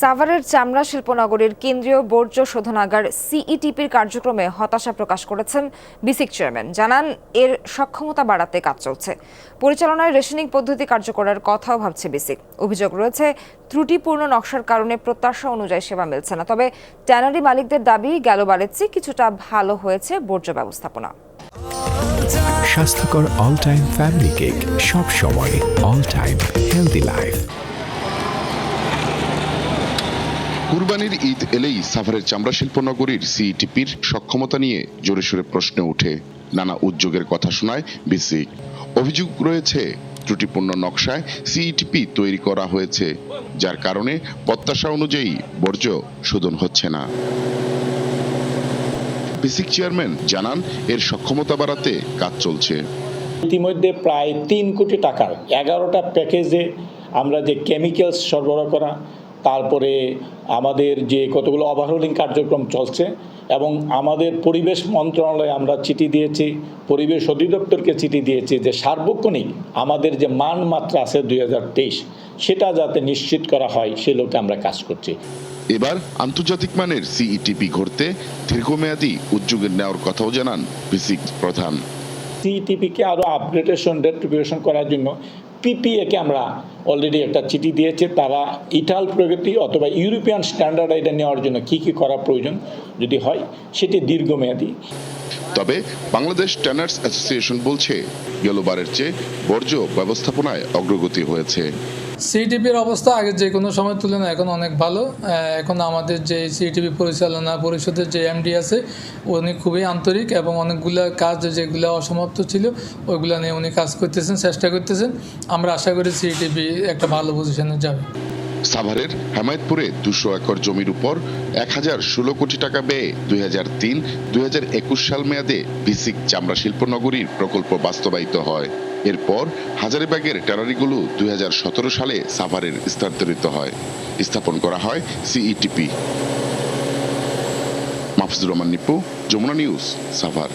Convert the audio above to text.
সাভারের চামড়া শিল্পনগরীর কেন্দ্রীয় বর্জ্য শোধনাগার সিইটিপির কার্যক্রমে হতাশা প্রকাশ করেছেন বিসিক চেয়ারম্যান। জানান, এর সক্ষমতা বাড়াতে কাজ চলছে। পরিচালনায় রেশনিং পদ্ধতি কার্যকরের কথাও ভাবছে বিসিক। অভিযোগ রয়েছে, ত্রুটিপূর্ণ নকশার কারণে প্রত্যাশা অনুযায়ী সেবা মিলছে না। তবে ট্যানারি মালিকদের দাবি, গেল বারের চেয়ে কিছুটা ভালো হয়েছে বর্জ্য ব্যবস্থাপনা। স্বাস্থ্যকর অল টাইম ফ্যামিলি কেক সব সময় অল টাইম হেলদি লাইফ কুরবানির ঈদ এলেই সাভারের চামড়া শিল্প নগরীর সিইটিপির সক্ষমতা নিয়ে জোরে সোরে প্রশ্ন ওঠে। নানা উদ্যোগের কথা শোনায় বিসিক অভিযোগ রয়েছে, ত্রুটিপূর্ণ নকশায় সিইটিপি তৈরি করা হয়েছে, যার কারণে প্রত্যাশা অনুযায়ী বর্জ্য শোধন হচ্ছে না। বিসিক চেয়ারম্যান জানান, এর সক্ষমতা বাড়াতে কাজ চলছে। ইতিমধ্যে প্রায় তিন কোটি টাকার এগারোটা প্যাকেজে আমরা যে কেমিক্যালস সরবরাহ করা তারপরে আমাদের যে কতগুলো ওভারহোলিং কার্যক্রম চলছে এবং আমাদের পরিবেশ মন্ত্রণালয়ে আমরা চিঠি দিয়েছি পরিবেশ অধিদপ্তরকে চিঠি দিয়েছি যে সার্বক্ষণিক আমাদের যে মান মাত্রা আছে দু হাজার তেইশ সেটা যাতে নিশ্চিত করা হয় সে লোকে আমরা কাজ করছি। এবার আন্তর্জাতিক মানের সিইটিপি ঘটতে দীর্ঘমেয়াদী উদ্যোগের নেওয়ার কথাও জানান বিসিক প্রধান। সিইটিপিকে আরও আপগ্রেডেশন রেট্রিবিউশন করার জন্য পিপিএকে আমরা অলরেডি একটা চিঠি দিয়েছে, তারা ইটাল প্রগতি অথবা ইউরোপিয়ান স্ট্যান্ডার্ড এটা নেওয়ার জন্য কী কী করা প্রয়োজন যদি হয়, সেটি দীর্ঘমেয়াদী। তবে বাংলাদেশ ট্যানার্স অ্যাসোসিয়েশন বলছে গেলবারের চেয়ে বর্জ্য ব্যবস্থাপনায় অগ্রগতি হয়েছে। সিটিপির অবস্থা আগে যে কোনো সময় তুলনায় এখন অনেক ভালো। এখন আমাদের যে সিটিপি পরিচালনা পরিষদের যে এমডি আছে, উনি খুবই আন্তরিক এবং অনেকগুলো কাজ যেগুলো অসমাপ্ত ছিল, ওইগুলো নিয়ে উনি কাজ করতেছেন, চেষ্টা করতেছেন। আমরা আশা করি সিটিপি একটা ভালো পজিশনে যাবে। সাভারের হেমায়তপুরে দুশো একর জমির উপর এক হাজার ষোলো কোটি টাকা ব্যয়ে দুই হাজার তিন, দুই হাজার একুশ সাল মেয়াদে বিসিক চামড়া শিল্প নগরীর প্রকল্প বাস্তবায়িত হয়। এরপর হাজারিবাগের ট্যানারিগুলো দুই হাজার সতেরো সালে সাভারের স্থানান্তরিত হয়। স্থাপন করা হয় সিইটিপি। মাহফুজুর রহমান নিপু, যমুনা নিউজ, সাভার।